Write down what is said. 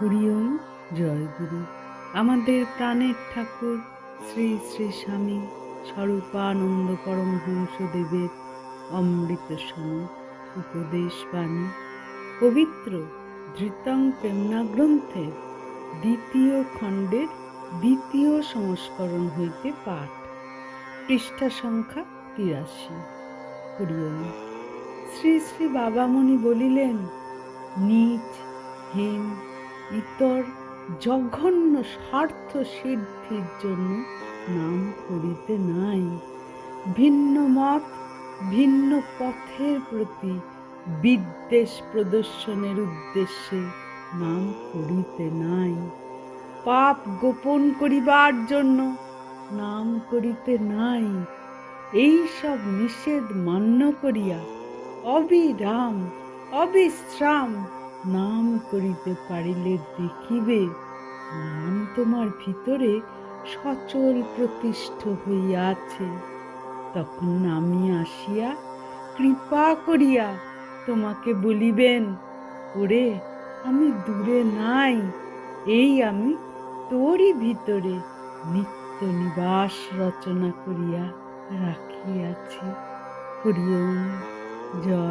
হরিওম, জয় গুরু। আমাদের প্রাণের ঠাকুর শ্রী শ্রী স্বামী স্বরূপানন্দ পরমহংসদেবের অমৃত সম উপদেশ বাণী। পবিত্র ধৃতং প্রেমনা গ্রন্থের দ্বিতীয় খণ্ডের দ্বিতীয় সংস্করণ হইতে পাঠ। পৃষ্ঠা সংখ্যা তিরাশি। হরিওম, শ্রী শ্রী বাবামণি বলিলেন নিজ হীন ইতর জঘন্য স্বার্থ সিদ্ধির জন্য নাম করিতে নাই। ভিন্ন মত, ভিন্ন পথের প্রতি বিদ্বেষ প্রদর্শনের উদ্দেশ্যে নাম করিতে নাই। পাপ গোপন করিবার জন্য নাম করিতে নাই। এই সব নিষেধ মান্য করিয়া অবিরাম, অবিশ্রাম নাম করিতে পারিলে দেখিবে নাম তোমার ভিতরে সচল প্রতিষ্ঠ হইয়াছে। তখন নামি আসিয়া কৃপা করিয়া তোমাকে বলিবেন, ওরে, আমি দূরে নাই, এই আমি তোরই ভিতরে নিত্য নিবাস রচনা করিয়া রাখিয়াছি। হরিওম জয়।